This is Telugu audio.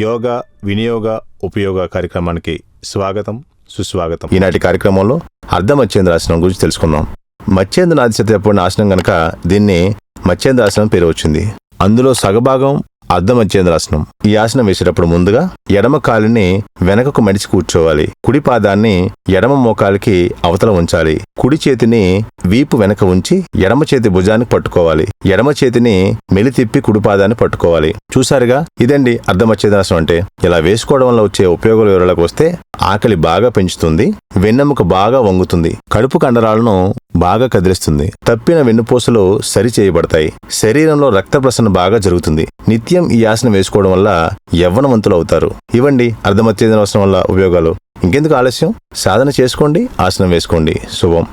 యోగా వినియోగ ఉపయోగ కార్యక్రమానికి స్వాగతం సుస్వాగతం. ఈనాటి కార్యక్రమంలో అర్ధమచ్చేంద్రాసనం గురించి తెలుసుకుందాం. మచ్చేంద్ర ఆదిశత ఎప్పుడు ఆసనం గనక దీన్ని మత్స్యేంద్రాసనం పేరు వచ్చింది. అందులో సగభాగం అర్ధమచ్చేంద్రాసనం ఈ ఆసనం వేసేటప్పుడు ముందుగా ఎడమ కాలుని వెనకకు మడిచి కూర్చోవాలి. కుడి పాదాన్ని ఎడమ మోకాలికి అవతల ఉంచాలి. కుడి చేతిని వీపు వెనక ఉంచి ఎడమ చేతి భుజానికి పట్టుకోవాలి. ఎడమ చేతిని మెలి తిప్పి కుడి పాదాన్ని పట్టుకోవాలి. చూసారుగా ఇదండి అర్థమచ్చేదాసనం అంటే. ఇలా వేసుకోవడం వల్ల వచ్చే ఉపయోగాల వివరాలకు వస్తే ఆకలి బాగా పెంచుతుంది వెన్నెముక బాగా వంగుతుంది కడుపు కండరాలను బాగా కదిలిస్తుంది. తప్పిన వెన్నుపూసలు సరి చేయబడతాయి శరీరంలో రక్త ప్రసరణ బాగా జరుగుతుంది. నిత్యం ఈ ఆసనం వేసుకోవడం వల్ల యవ్వనవంతులు అవుతారు. ఇవ్వండి అర్ధమచ్చేదన అవసరం వల్ల ఉపయోగాలు. ఇంకెందుకు ఆలస్యం? సాధన చేసుకోండి ఆసనం వేసుకోండి. శుభం.